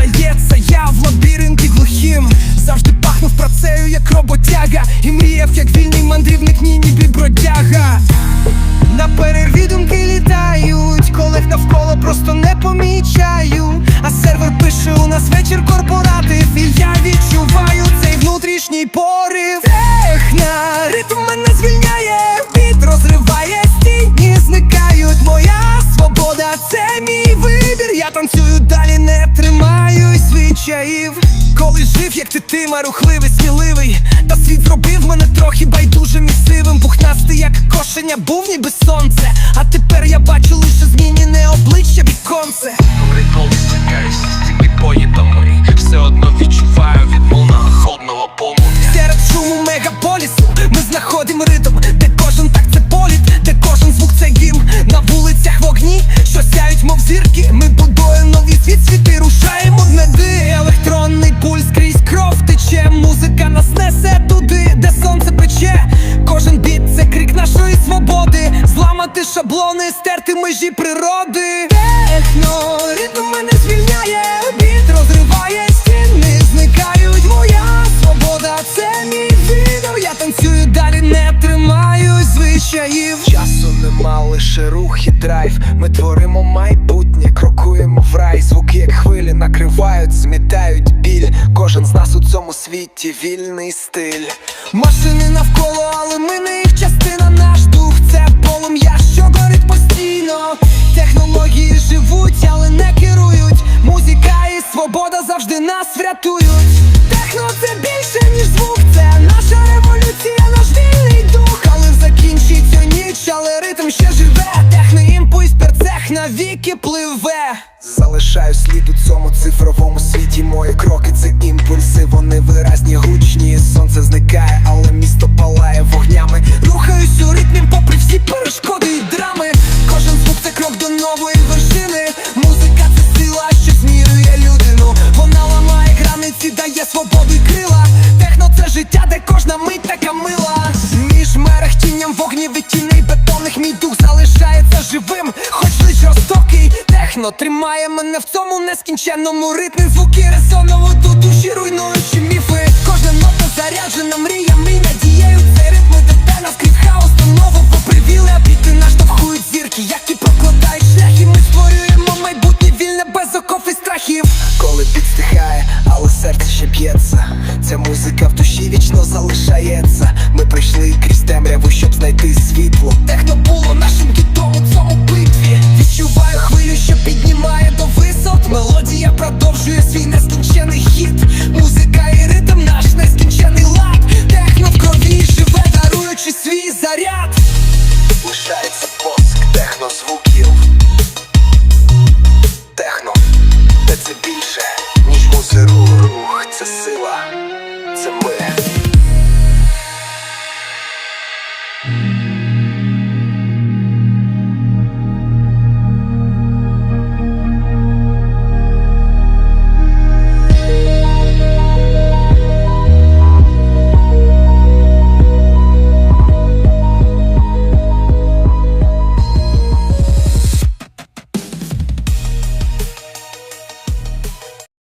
здається, я в лабіринті глухим Завжди пахнув працею, як роботяга І мріяв, як вільний мандрівник, ні ніби бродяга На перерві думки літають, колег навколо просто не помічаю. А сервер пише у нас вечір корпоратив, і я відчуваю цей внутрішній порив. Коли як ти тима, рухливий, сміливий, та світ зробив мене трохи байдужим і сивим. Пухнастий, як кошеня, був ніби сонце. А тепер я бачу лише змінене обличчя віконце. Добрий стикаюсь з Зламати шаблони, стерти межі природи. Техно, ритм мене звільняє, біт розриває стіни, зникають моя свобода, це мій вибір Я танцюю далі, не тримаюсь звичаїв Часу нема, лише рух і драйв. Ми творимо майбутнє, крокуємо в рай. Звуки, як хвилі, накривають, змітають біль. Кожен з нас у цьому світі вільний стиль. Машини навколо, але ми нас врятують. Техно це більше, ніж звук, це наша революція, наш вільний дух. Але закінчиться ніч, але ритм ще живе. Техний імпульс перцех навіки пливе. Залишаю слід у цьому цифровому світі. Мої кроки це імпульси, вони виразні, гучні. Сонце зникає, але техно тримає мене в цьому нескінченному ритмі. Звуки резонову у душі руйнуючи міфи. Кожна нота заряджена мріями і надією. Цей ритм іде нас крізь хаос до нового попривіли, а біти наштовхують зірки, які прокладають шлях, і ми створюємо майбутнє вільне без оков і страхів. Коли біт стихає, але серце ще б'ється. Ця музика в душі вічно залишається. Лишається поск технозвуків. Техно, Та це більше, ніж музиру Рух, це сила, це ми.